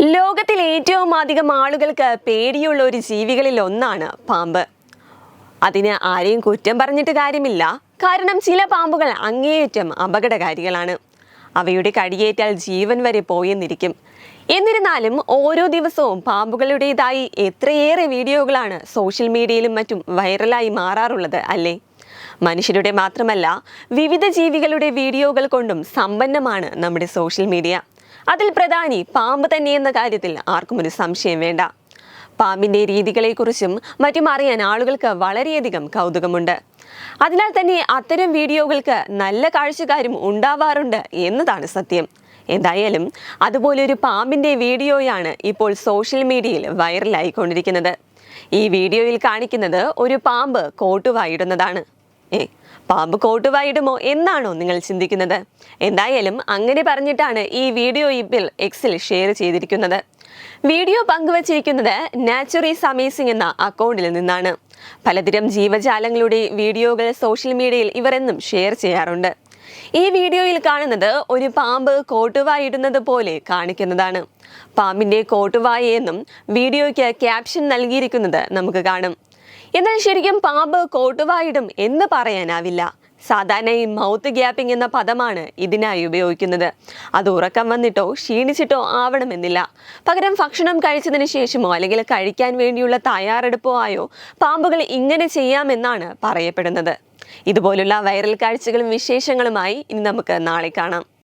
ലോകത്തിൽ ഏറ്റവും അധികം ആളുകൾക്ക് പേടിയുള്ള ഒരു ജീവികളിൽ ഒന്നാണ് പാമ്പ്. അതിന് ആരെയും കുറ്റം പറഞ്ഞിട്ട് കാര്യമില്ല. കാരണം ചില പാമ്പുകൾ അങ്ങേയറ്റം അപകടകാരികളാണ്. അവയുടെ കടിയേറ്റാൽ ജീവൻ വരെ പോയെന്നിരിക്കും. എന്നിരുന്നാലും ഓരോ ദിവസവും പാമ്പുകളുടേതായി എത്രയേറെ വീഡിയോകളാണ് സോഷ്യൽ മീഡിയയിലും മറ്റും വൈറലായി മാറാറുള്ളത് അല്ലേ? മനുഷ്യരുടെ മാത്രമല്ല വിവിധ ജീവികളുടെ വീഡിയോകൾ കൊണ്ടും സമ്പന്നമാണ് നമ്മുടെ സോഷ്യൽ മീഡിയ. അതിൽ പ്രധാനി പാമ്പ് തന്നെയെന്ന കാര്യത്തിൽ ആർക്കും ഒരു സംശയം വേണ്ട. പാമ്പിന്റെ രീതികളെക്കുറിച്ചും മറ്റും അറിയാൻ ആളുകൾക്ക് വളരെയധികം കൗതുകമുണ്ട്. അതിനാൽ തന്നെ അത്തരം വീഡിയോകൾക്ക് നല്ല കാഴ്ചക്കാരും ഉണ്ടാവാറുണ്ട് എന്നതാണ് സത്യം. എന്തായാലും അതുപോലൊരു പാമ്പിന്റെ വീഡിയോയാണ് ഇപ്പോൾ സോഷ്യൽ മീഡിയയിൽ വൈറലായിക്കൊണ്ടിരിക്കുന്നത്. ഈ വീഡിയോയിൽ കാണിക്കുന്നത് ഒരു പാമ്പ് കോട്ടുവായിടുന്നതാണ്. ഏ പാമ്പ് കോട്ടുവായിടുമോ എന്നാണോ നിങ്ങൾ ചിന്തിക്കുന്നത്? എന്തായാലും അങ്ങനെ പറഞ്ഞിട്ടാണ് ഈ വീഡിയോ ഇപ്പോൾ എക്സിൽ ഷെയർ ചെയ്തിരിക്കുന്നത്. വീഡിയോ പങ്കുവച്ചിരിക്കുന്നത് നാച്ചുറീസ് അമേസിംഗ് എന്ന അക്കൗണ്ടിൽ നിന്നാണ്. പലതരം ജീവജാലങ്ങളുടെ വീഡിയോകൾ സോഷ്യൽ മീഡിയയിൽ ഇവർ എന്നും ഷെയർ ചെയ്യാറുണ്ട്. ഈ വീഡിയോയിൽ കാണുന്നത് ഒരു പാമ്പ് കോട്ടുവായിടുന്നത് പോലെ കാണിക്കുന്നതാണ്. പാമ്പിന്റെ കോട്ടുവായെന്നും വീഡിയോയ്ക്ക് ക്യാപ്ഷൻ നൽകിയിരിക്കുന്നത് നമുക്ക് കാണും. എന്നാൽ ശരിക്കും പാമ്പ് കോട്ടുവായിടും എന്ന് പറയാനാവില്ല. സാധാരണയായി മൗത്ത് ഗ്യാപ്പിംഗ് എന്ന പദമാണ് ഇതിനായി ഉപയോഗിക്കുന്നത്. അത് ഉറക്കം വന്നിട്ടോ ക്ഷീണിച്ചിട്ടോ ആവണമെന്നില്ല. പകരം ഭക്ഷണം കഴിച്ചതിന് ശേഷമോ അല്ലെങ്കിൽ കഴിക്കാൻ വേണ്ടിയുള്ള തയ്യാറെടുപ്പോ ആയോ പാമ്പുകൾ ഇങ്ങനെ ചെയ്യാമെന്നാണ് പറയപ്പെടുന്നത്. ഇതുപോലുള്ള വൈറൽ കാഴ്ചകളും വിശേഷങ്ങളുമായി ഇനി നമുക്ക് നാളെ കാണാം.